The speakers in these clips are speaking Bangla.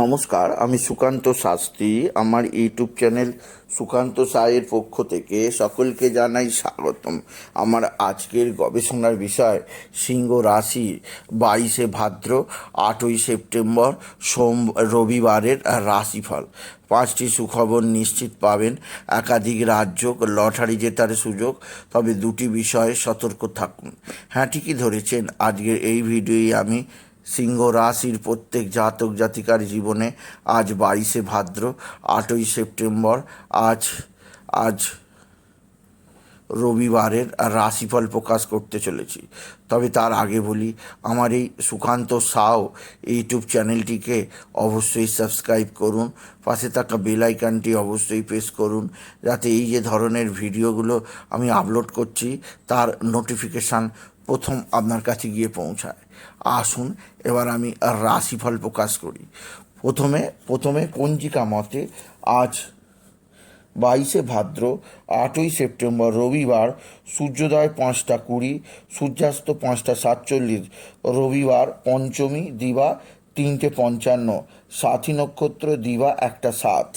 নমস্কার, আমি সুকান্ত শাস্ত্রী। আমার ইউটিউব চ্যানেল সুকান্ত সায়ের পক্ষ থেকে সকলকে জানাই স্বাগতম। আমার আজকের গবেষণার বিষয় সিংহ রাশি বাইশে ভাদ্র, আটই সেপ্টেম্বর, সোম রবিবারের রাশিফল। পাঁচটি সুখবর নিশ্চিত পাবেন। একাধিক রাজ্য লটারি জেতার সুযোগ, তবে দুটি বিষয়ে সতর্ক থাকুন। হ্যাঁ ঠিকই ধরেছেন। আজকের এই ভিডিওই আমি সিংহ রাশির প্রত্যেক জাতক জাতিকার জীবনে আজ বাইশে ভাদ্র আটই সেপ্টেম্বর আজ আজ রবিবারের রাশিফল প্রকাশ করতে চলেছি। তবে তার আগে বলি, আমার এই সুকান্ত সাও ইউটিউব চ্যানেলটিকে অবশ্যই সাবস্ক্রাইব করুন, পাশে থাকা বেল আইকনটি অবশ্যই প্রেস করুন, যাতে এই যে ধরনের ভিডিওগুলো আমি আপলোড করছি, তার নোটিফিকেশান প্রথম আপনার কাছে গিয়ে পৌঁছায়। আসুন, এবার আমি রাশিফল প্রকাশ করি। প্রথমে প্রথমে পঞ্জিকা মতে আজ বাইশে ভাদ্র, আটই সেপ্টেম্বর রবিবার, সূর্যোদয় পাঁচটা কুড়ি, সূর্যাস্ত পাঁচটা সাতচল্লিশ, রবিবার পঞ্চমী, দিবা তিনটে পঞ্চান্ন, সাথী নক্ষত্র, দিবা একটা সাত।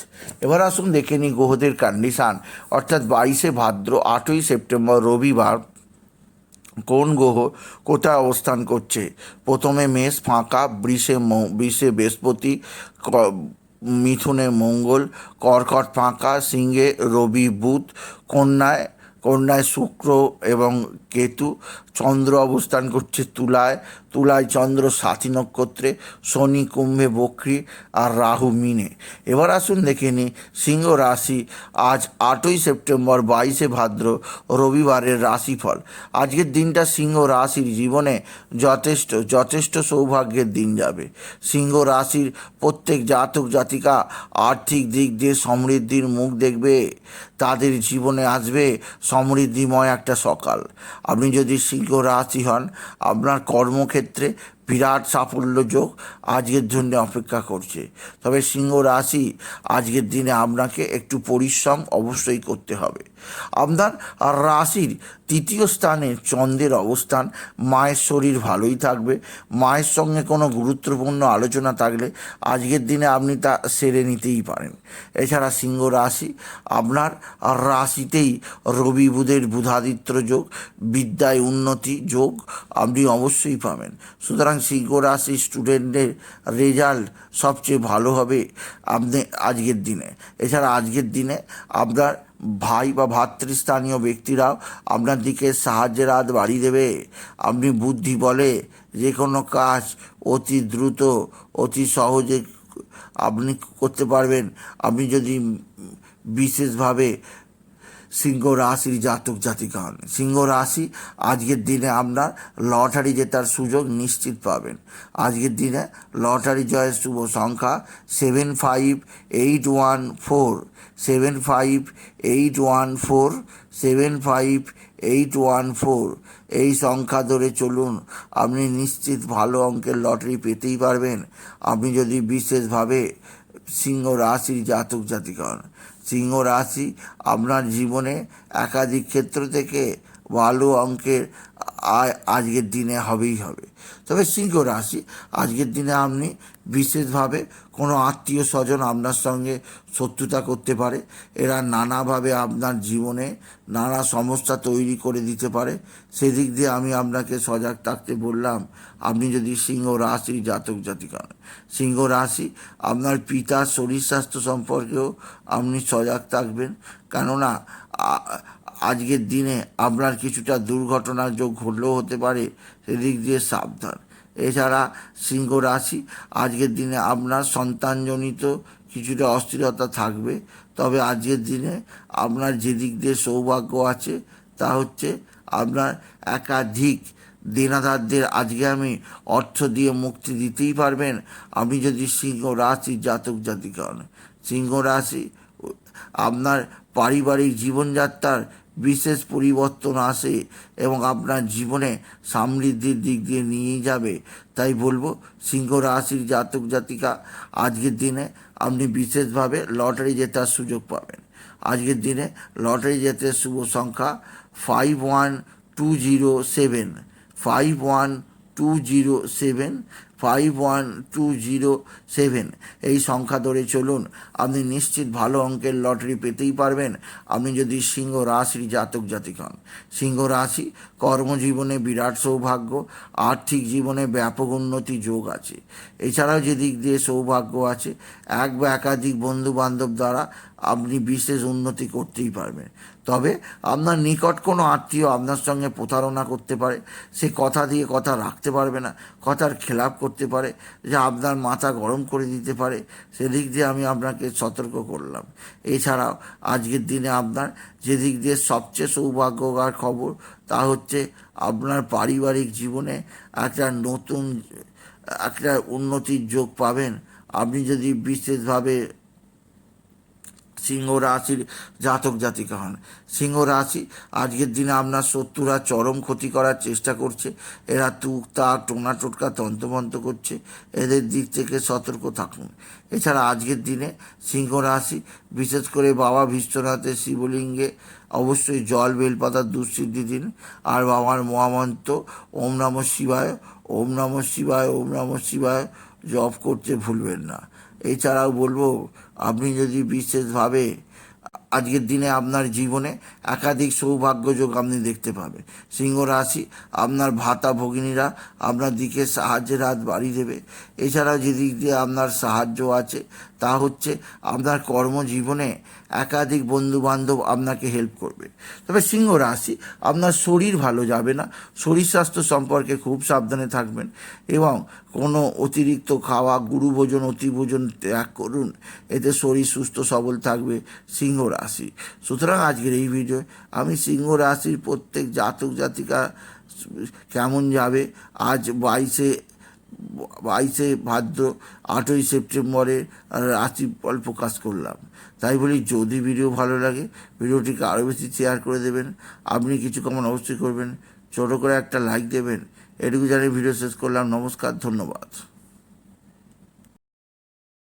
এবার আসুন দেখে নিই গ্রহদের কন্ডিশান অর্থাৎ বাইশে ভাদ্র, আটই সেপ্টেম্বর রবিবার কোন গ্রহ কোথায় অবস্থান করছে? প্রথমে মেষ ফাঁকা, বৃষে বৃষে বৃহস্পতি মিথুনে মঙ্গল, কর্কট ফাঁকা, সিংহে রবি বুধ, কন্যায় কন্যায় শুক্র এবং কেতু, চন্দ্র অবস্থান করছে তুলায় তুলায় চন্দ্র, সাথী নক্ষত্রে, শনি, কুম্ভে, বক্রী আর রাহু, মিনে। এবার আসুন দেখে নিই, সিংহ রাশি আজ আটই সেপ্টেম্বর, বাইশে ভাদ্র, রবিবারের রাশিফল। আজকের দিনটা সিংহ রাশির জীবনে যথেষ্ট যথেষ্ট সৌভাগ্যের দিন যাবে। সিংহ রাশির প্রত্যেক জাতক, জাতিকা আর্থিক দিক দিয়ে সমৃদ্ধির মুখ দেখবে, তাদের জীবনে আসবে সমৃদ্ধিময় একটা সকাল। আপনি যদি সিংহ রাশি হন, আপনার কর্মক্ষেত্রে ক্ষেত্রে বিরাট সাফল্য যোগ আজকের জন্য অপেক্ষা করছে। তবে সিংহ রাশি আজকের দিনে আপনাকে একটু পরিশ্রম অবশ্যই করতে হবে। আপনার রাশির তৃতীয় স্থানে চন্দ্রের অবস্থান, মায়ের শরীর ভালোই থাকবে। মায়ের সঙ্গে কোনো গুরুত্বপূর্ণ আলোচনা থাকলে আজকের দিনে আপনি তা সেরে নিতেই পারেন। এছাড়া সিংহ রাশি, আপনার রাশিতেই রবি বুধের বুধাদিত্য যোগ, বিদ্যায় উন্নতি যোগ আপনি অবশ্যই পাবেন। সুতরাং সিংহ রাশি স্টুডেন্টদের রেজাল্ট সবচেয়ে ভালো হবে আপনি আজকের দিনে। এছাড়া আজকের দিনে আপনার ভাই বা ভাতৃস্থানীয় ব্যক্তিরাও আপনার দিকে সাহায্যের হাত বাড়িয়ে দেবে। আপনি বুদ্ধি বলে যে কোনো কাজ অতি দ্রুত, অতি সহজে আপনি করতে পারবেন। আপনি যদি বিশেষভাবে সিংহ রাশির জাতক জাতিকা হন সিংহ রাশি, আজকের দিনে আপনার লটারি জেতার সুযোগ নিশ্চিত পাবেন। আজকের দিনে লটারি জয়ের শুভ সংখ্যা seven five eight one four seven five eight one four seven five eight one four এই সংখ্যা ধরে চলুন, আপনি নিশ্চিত ভালো অঙ্কের লটারি পেতেই পারবেন। আপনি যদি বিশেষভাবে সিংহ রাশির জাতক জাতিকা হন সিংহ রাশি আপনার জীবনে একাধিক ক্ষেত্র থেকে ভালো অঙ্কের আজকের দিনে হবেই হবে। তবে সিংহ রাশি, আজকের দিনে আপনি বিশেষভাবে কোনো আত্মীয় স্বজন আপনার সঙ্গে শত্রুতা করতে পারে। এরা নানাভাবে আপনার জীবনে নানা সমস্যা তৈরি করে দিতে পারে। সেদিক দিয়ে আমি আপনাকে সজাগ থাকতে বললাম, আপনি যদি সিংহ রাশির জাতক জাতিকা। সিংহ রাশি, আপনার পিতার শরীর স্বাস্থ্য সম্পর্কেও আপনি সজাগ থাকবেন। কেননা আজকের দিনে আপনার কিছুটা দুর্ঘটনার যোগ ঘটলেও হতে পারে, সেদিক দিয়ে সাবধান। এছাড়া সিংহ রাশি, আজকের দিনে আপনার সন্তানজনিত কিছুটা অস্থিরতা থাকবে, তবে আজকের দিনে আপনার যেদিক দিয়ে সৌভাগ্য আছে, তা হচ্ছে আপনার একাধিক দেনাদারদের আজকে আমি অর্থ দিয়ে মুক্তি দিতেই পারবেন। আপনি যদি সিংহ রাশি জাতক জাতিকা হন, সিংহ রাশি আপনার পারিবারিক জীবনযাত্রার বিশেষ পরিবর্তন আসে এবং আপনার জীবনে সমৃদ্ধির দিক দিয়ে নিয়ে যাবে। তাই বলব, সিংহ রাশির জাতক জাতিকা, আজকের দিনে আপনি বিশেষভাবে লটারি জেতার সুযোগ পাবেন। আজকের দিনে লটারি জেতের শুভ সংখ্যা five one two zero seven five one two zero seven five one two zero seven এই সংখ্যা ধরে চলুন, আপনি নিশ্চিত ভালো অঙ্কের লটারি পেতেই পারবেন। আপনি যদি সিংহ রাশির জাতক জাতিক হন। সিংহ রাশি, কর্মজীবনে বিরাট সৌভাগ্য, আর্থিক জীবনে ব্যাপক উন্নতি যোগ আছে। এছাড়াও যে দিক দিয়ে সৌভাগ্য আছে, এক বা একাধিক বন্ধু বান্ধব দ্বারা আপনি বিশেষ উন্নতি করতেই পারবেন। তবে আপনার নিকট কোনো আত্মীয় আপনার সঙ্গে প্রতারণা করতে পারে, সে কথা দিয়ে কথা রাখতে পারবে না, কথার খেলাপ করতে পারে, যে আপনার মাথা গরম করে দিতে পারে, সেদিক দিয়ে আমি আপনাকে সতর্ক করলাম। এছাড়াও আজকের দিনে আপনার যেদিক দিয়ে সবচেয়ে সৌভাগ্যকার খবর, তা হচ্ছে আপনার পারিবারিক জীবনে একটা নতুন, একটা উন্নতির যোগ পাবেন। আপনি যদি বিশেষভাবে সিংহ রাশির জাতক জাতিকা হন। সিংহ রাশি, আজকের দিনে আপনার শত্রুরা চরম ক্ষতি করার চেষ্টা করছে। এরা তুক, তাক, টোনা, টোটকা, তন্ত্রমন্ত্র করছে। এদের দিক থেকে সতর্ক থাকুন। এছাড়া আজকের দিনে সিংহ রাশি, বিশেষ করে বাবা বিশ্বনাথের শিবলিঙ্গে অবশ্যই জল বেলপাতার দুঃসিদ্ধি দিন। আর বাবার মহামন্ত্র, ওম নম শিবায়, ওম নম শিবায়, ওম নম শিবায়, জপ করতে ভুলবেন না। এছাড়াও বলব, আপনি যদি বিশেষভাবে আজকের দিনে আপনার জীবনে একাধিক সৌভাগ্যযোগ আপনি দেখতে পাবেন। সিংহ রাশি, আপনার ভাতা ভগিনীরা আপনার দিকে সাহায্যের হাত বাড়িয়ে দেবে। এছাড়াও যেদিক দিয়ে আপনার সাহায্য আছে তা হচ্ছে আপনার কর্মজীবনে একাধিক বন্ধু বান্ধব আপনাকে হেল্প করবে। তবে সিংহ রাশি, আপনার শরীর ভালো যাবে না, শরীর স্বাস্থ্য সম্পর্কে খুব সাবধানে থাকবেন এবং কোনো অতিরিক্ত খাওয়া গুরু ভোজন অতি ভোজন ত্যাগ করুন, এতে শরীর সুস্থ, সবল থাকবে সিংহ রাশি। সুতরাং আজকের এই ভিডিও আমি সিংহ রাশির প্রত্যেক জাতক জাতিকা কেমন যাবে, আজ বাইশে বাইশে ভাদ্র, আটই সেপ্টেম্বরে রাত্রি অল্প প্রকাশ করলাম। তাই বলি যদি ভিডিও ভালো লাগে, ভিডিওটিকে আরও বেশি শেয়ার করে দেবেন। আপনি কিছু কমন অবশ্যই করবেন। ছোটো করে একটা লাইক দেবেন। এটুকু জানিয়ে ভিডিও শেষ করলাম। নমস্কার, ধন্যবাদ।